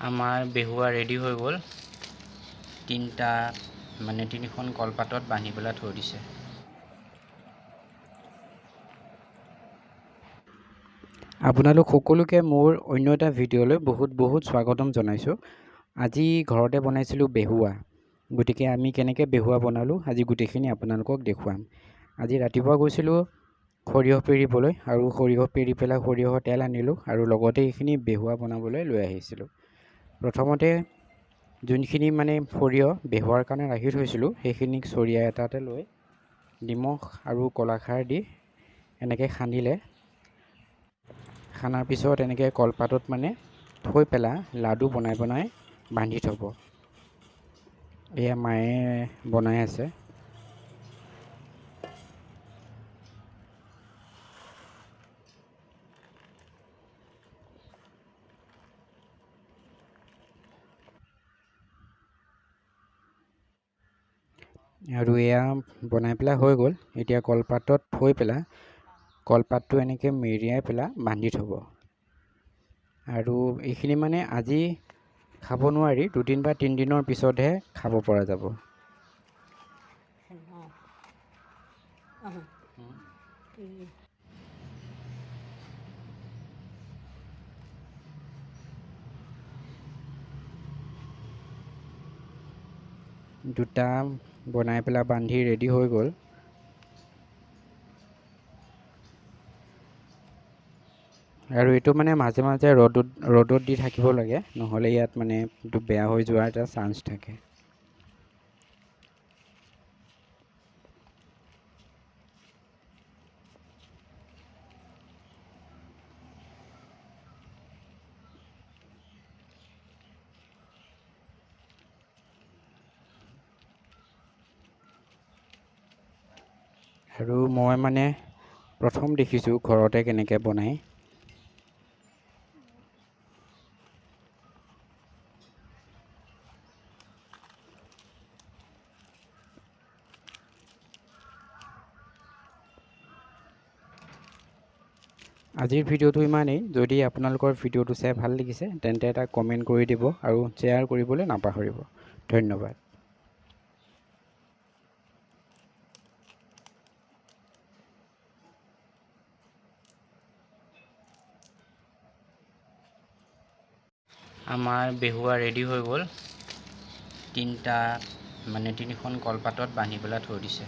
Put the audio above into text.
আমাৰ বেহুৱা ৰেডি হৈ গ'ল। তিনিটা মানে তিনিখন কলপাতত বান্ধি পেলাই থৈ দিছে। আপোনালোক সকলোকে মোৰ অন্য এটা ভিডিঅ'লৈ বহুত বহুত স্বাগতম জনাইছোঁ। আজি ঘৰতে বনাইছিলোঁ বেহুৱা। গতিকে আমি কেনেকৈ বেহুৱা বনালোঁ আজি গোটেইখিনি আপোনালোকক দেখুৱাম। আজি ৰাতিপুৱা গৈছিলোঁ সৰিয়হ পেৰিবলৈ আৰু সৰিয়হ পেৰি পেলাই সৰিয়হৰ তেল আনিলোঁ আৰু লগতে এইখিনি বেহুৱা বনাবলৈ লৈ আহিছিলোঁ। প্ৰথমতে যোনখিনি মানে সৰিয়হ বেহুৱাৰ কাৰণে ৰাখি থৈছিলোঁ সেইখিনিক চৰিয়া এটাতে লৈ নিমখ আৰু কলাখাৰ দি এনেকৈ সানিলে। সানাৰ পিছত এনেকৈ কলপাতত মানে থৈ পেলাই লাডু বনাই বনাই বান্ধি থ'ব। এয়া মায়ে বনাই আছে। আৰু এয়া বনাই পেলাই হৈ গ'ল। এতিয়া কলপাতত থৈ পেলাই কলপাতটো এনেকৈ মেৰিয়াই পেলাই বান্ধি থ'ব। আৰু এইখিনি মানে আজি খাব নোৱাৰি দুদিন বা তিনিদিনৰ পিছতহে খাব পৰা যাব। দুটা বনাই পেলাই বান্ধি ৰেডি হৈ গ'ল। আৰু এইটো মানে মাজে মাজে ৰ'দত ৰ'দত দি থাকিব লাগে নহ'লে ইয়াত মানে বেয়া হৈ যোৱাৰ এটা চান্স থাকে। আৰু মই মানে প্ৰথম দেখিছোঁ ঘৰতে কেনেকৈ বনায়। আজিৰ ভিডিঅ'টো ইমানেই। যদি আপোনালোকৰ ভিডিঅ'টো চাই ভাল লাগিছে তেন্তে এটা কমেণ্ট কৰি দিব আৰু শ্বেয়াৰ কৰিবলৈ নাপাহৰিব। ধন্যবাদ। আমাৰ বেহুৱা ৰেডি হৈ গ'ল। তিনিটা মানে তিনিখন কলপাতত বান্ধি পেলাই থৈ দিছে।